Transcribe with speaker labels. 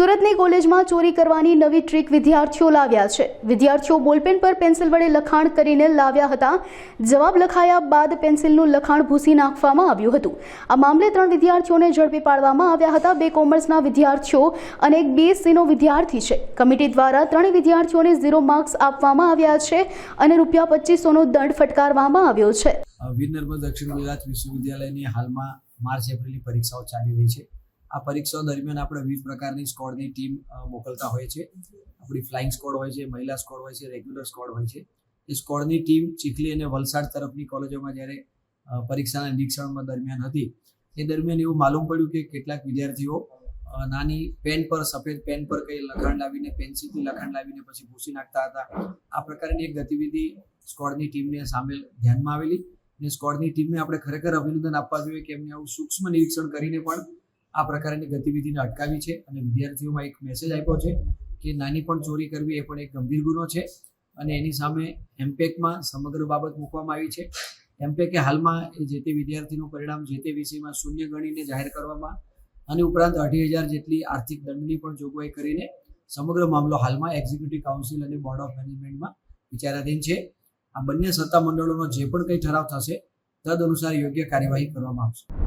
Speaker 1: સુરતની કોલેજમાં ચોરી કરવાની નવી ટ્રીક વિદ્યાર્થીઓ લાવ્યા છે. વિદ્યાર્થીઓ બોલપેન પર પેન્સિલ વડે લખાણ કરીને લાવ્યા હતા. જવાબ લખાયા બાદ પેન્સિલનું લખાણ ભૂસી નાખવામાં આવ્યું હતું. આ મામલે ત્રણ વિદ્યાર્થીઓને ઝડપી પાડવામાં આવ્યા હતા. બે કોમર્સના વિદ્યાર્થીઓ અને એક બીએસસીનો વિદ્યાર્થી છે. કમિટી દ્વારા ત્રણેય વિદ્યાર્થીઓને ઝીરો માર્ક્સ આપવામાં આવ્યા છે અને રૂપિયા પચીસોનો દંડ ફટકારવામાં આવ્યો છે.
Speaker 2: દક્ષિણ ગુજરાત વિશ્વવિદ્યાલયની હાલમાં માર્ચ એપ્રિલની પરીક્ષાઓ ચાલી રહી છે. આ પરીક્ષાઓ દરમિયાન આપણે વિવિધ પ્રકારની સ્કોડની ટીમ મોકલતા હોય છે. આપણી ફ્લાઇંગ સ્કોડ હોય છે, મહિલા સ્કોડ હોય છે રેગ્યુલર સ્કોડ હોય છે. એ સ્કોડની ટીમ ચીખલી અને વલસાડ તરફની કોલેજોમાં જ્યારે પરીક્ષાના નિરીક્ષણમાં દરમિયાન હતી, એ દરમિયાન એવું માલુમ પડ્યું કે કેટલાક વિદ્યાર્થીઓ નાની પેન પર, સફેદ પેન પર કંઈ લખાણ લાવીને પેન્સિલથી લખાણ લાવીને પછી ભૂસી નાખતા હતા. આ પ્રકારની એક ગતિવિધિ સ્કોડની ટીમને સામેલ ધ્યાનમાં આવેલી. અને સ્કોડની ટીમને આપણે ખરેખર અભિનંદન આપવા જોઈએ કે એમને આવું સૂક્ષ્મ નિરીક્ષણ કરીને પણ આ પ્રકારની ગતિવિધિને અટકાવી છે અને વિદ્યાર્થીઓમાં એક મેસેજ આપ્યો છે કે નાની પણ ચોરી કરવી એ પણ એક ગંભીર ગુનો છે અને એની સામે એમ્પેકમાં સમગ્ર બાબત મૂકવામાં આવી છે. એમપેકે હાલમાં એ જે તે વિદ્યાર્થીનું પરિણામ જે તે વિષયમાં શૂન્ય ગણીને જાહેર કરવામાં અને ઉપરાંત અઢી હજાર જેટલી આર્થિક દંડની પણ જોગવાઈ કરીને સમગ્ર મામલો હાલમાં એક્ઝિક્યુટિવ કાઉન્સિલ અને બોર્ડ ઓફ મેનેજમેન્ટમાં વિચારાધીન છે. આ બંને સત્તા મંડળોનો જે પણ કંઈ ઠરાવ થશે, તદ અનુસાર યોગ્ય કાર્યવાહી કરવામાં આવશે.